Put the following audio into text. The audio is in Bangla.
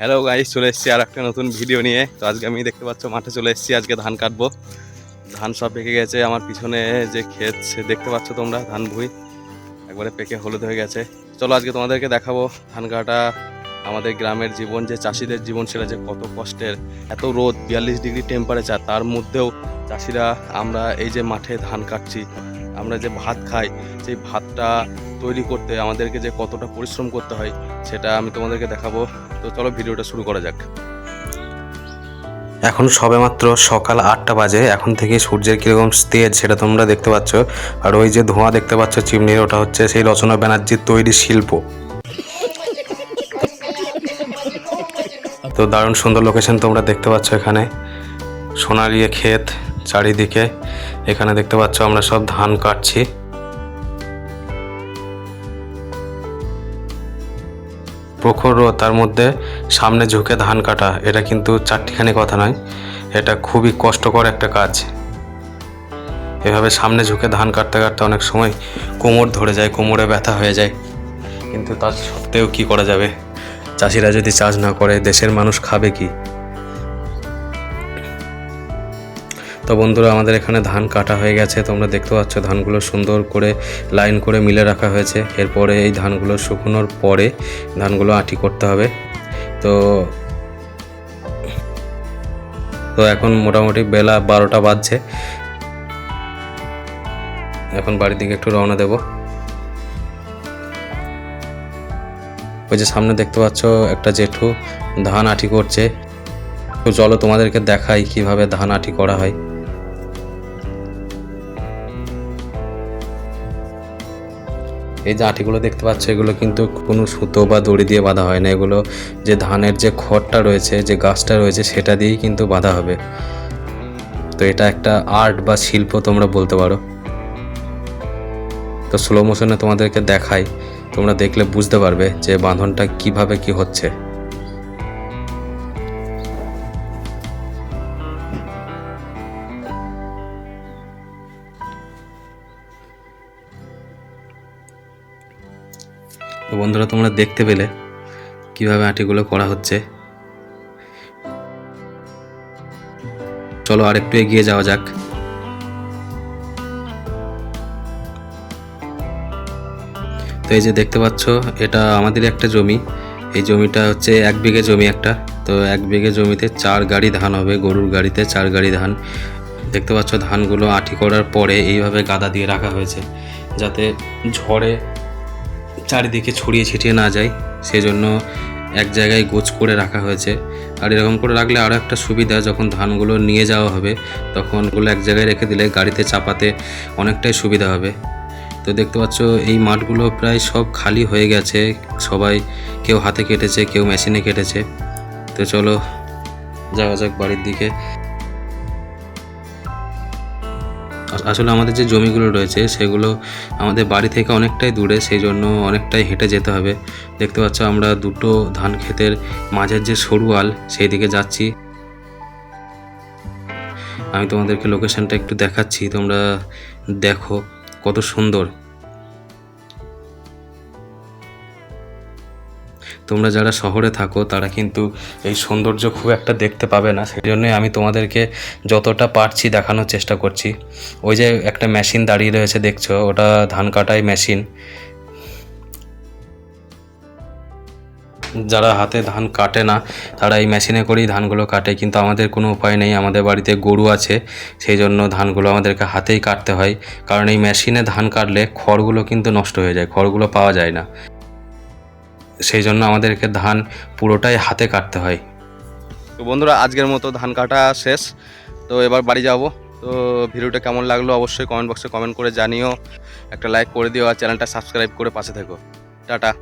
হ্যালো গাইস চলে এসেছি আর একটা নতুন ভিডিও নিয়ে। তো আজকে আমি দেখতে পাচ্ছ, মাঠে চলে এসেছি, আজকে ধান কাটবো। ধান সব পেকে গেছে, আমার পিছনে যে ক্ষেত, সে দেখতে পাচ্ছ তোমরা, ধান ভুই। একবারে পেকে হলুদ হয়ে গেছে। চলো আজকে তোমাদেরকে দেখাবো ধান কাটা আমাদের গ্রামের জীবন, যে চাষিদের জীবন, সেটা যে কত কষ্টের। এত রোদ, বিয়াল্লিশ ডিগ্রি টেম্পারেচার তার মধ্যেও চাষিরা, আমরা এই যে মাঠে ধান কাটছি। আমরা যে ভাত খাই, সেই ভাতটা তৈরি করতে আমাদেরকে যে কতটা পরিশ্রম করতে হয়, সেটা আমি তোমাদেরকে দেখাবো। তো চলো ভিডিওটা শুরু করা যাক। এখন সবেমাত্র সকাল আটটা বাজে, এখন থেকে সূর্যের কীরকম তেজ সেটা তোমরা দেখতে পাচ্ছ। আর ওই যে ধোঁয়া দেখতে পাচ্ছ চিমনির, ওটা হচ্ছে সেই রচনা ব্যানার্জির তৈরি শিল্প। তো দারুণ সুন্দর লোকেশন তোমরা দেখতে পাচ্ছ এখানে। সোনালি ক্ষেত চারিদিকে। এখানে দেখতে পাচ্ছ আমরা সব ধান কাটছি। প্রখর রোদ, তার মধ্যে সামনে ঝুঁকে ধান কাটা, এটা কিন্তু চারটিখানি কথা নয়। এটা খুবই কষ্টকর একটা কাজ। এভাবে সামনে ঝুঁকে ধান কাটতে কাটতে অনেক সময় কোমর ধরে যায়, কোমরে ব্যথা হয়ে যায়। কিন্তু তার সত্ত্বেও কি করা যাবে? চাষিরা যদি চাষ না করে, দেশের মানুষ খাবে কি? তো বন্ধুরা, আমাদের এখানে ধান কাটা হয়ে গেছে। তোমরা দেখতে পাচ্ছ ধানগুলো সুন্দর করে লাইন করে মিলে রাখা হয়েছে। এরপরে এই ধানগুলো শুকনোর পরে ধানগুলো আটি করতে হবে। তো তো এখন মোটামুটি বেলা বারোটা বাজছে। এখন বাড়ির দিকে একটু রওনা দেব। ওই যে সামনে দেখতে পাচ্ছ একটা জেঠু ধান আটি করছে। তো চলো তোমাদেরকে দেখাই কীভাবে ধান আটি করা হয়। এই যে আটিগুলো দেখতে পাচ্ছ, এগুলো কিন্তু কোনো সুতো বা দড়ি দিয়ে বাঁধা হয় না। এগুলো যে ধানের যে খড়টা রয়েছে, যে গাছটা রয়েছে, সেটা দিয়েই কিন্তু বাঁধা হবে। তো এটা একটা আর্ট বা শিল্প তোমরা বলতে পারো। তো স্লো মোশনে তোমাদেরকে দেখাই। তোমরা দেখলে বুঝতে পারবে যে বাঁধনটা কীভাবে কি হচ্ছে। তো বন্ধুরা, তোমরা দেখতে পেলে কীভাবে আটিগুলো করা হচ্ছে। চলো আরেকটু এগিয়ে যাওয়া যাক। তো এই যে দেখতে পাচ্ছ, এটা আমাদের একটা জমি। এই জমিটা হচ্ছে এক বিঘে জমি একটা। তো এক বিঘে জমিতে চার গাড়ি ধান হবে, গরুর গাড়িতে চার গাড়ি ধান। দেখতে পাচ্ছ, ধানগুলো আটি করার পরে এইভাবে গাদা দিয়ে রাখা হয়েছে, যাতে ঝড়ে চারিদিকে ছড়িয়ে ছিটিয়ে না যায়, সেজন্য এক জায়গায় গোছ করে রাখা হয়েছে। আর এরকম করে রাখলে আরও একটা সুবিধা, যখন ধানগুলো নিয়ে যাওয়া হবে, তখন ওগুলো এক জায়গায় রেখে দিলে গাড়িতে চাপাতে অনেকটাই সুবিধা হবে। তো দেখতে পাচ্ছ, এই মাঠগুলো প্রায় সব খালি হয়ে গেছে। সবাই কেউ হাতে কেটেছে, কেউ মেশিনে কেটেছে। তো চলো, যাওয়া যাক বাড়ির দিকে। আসলে আমাদের যে জমিগুলো রয়েছে সেগুলো আমাদের বাড়ি থেকে অনেকটাই দূরে, সেই জন্য অনেকটাই হেঁটে যেতে হবে। দেখতে পাচ্ছ আমরা দুটো ধান ক্ষেতের মাঝের যে সরু আল, সেই দিকে যাচ্ছি। আমি তোমাদেরকে লোকেশনটা একটু দেখাচ্ছি, তোমরা দেখো কত সুন্দর। তোমরা যারা শহরে থাকো, তারা কিন্তু এই সৌন্দর্য খুব একটা দেখতে পাবে না। সেই জন্যই আমি তোমাদেরকে যতটা পারছি দেখানোর চেষ্টা করছি। ওই যে একটা মেশিন দাঁড়িয়ে রয়েছে, দেখছ? ওটা ধান কাটাই মেশিন যারা হাতে ধান কাটে না, তারা এই মেশিনে করেই ধানগুলো কাটে। কিন্তু আমাদের কোনো উপায় নেই, আমাদের বাড়িতে গরু আছে সেই জন্য ধানগুলো আমাদেরকে হাতেই কাটতে হয়। কারণ এই মেশিনে ধান কাটলে খড়গুলো কিন্তু নষ্ট হয়ে যায়, খড়গুলো পাওয়া যায় না। সেই জন্য আমাদেরকে ধান পুরোটাই হাতে কাটতে হয়। তো বন্ধুরা, আজকের মতো ধান কাটা শেষ। তো এবার বাড়ি যাব। তো ভিডিওটা কেমন লাগল অবশ্যই কমেন্ট বক্সে কমেন্ট করে জানিও। একটা লাইক করে দিও আর চ্যানেলটা সাবস্ক্রাইব করে পাশে থেকো। টাটা।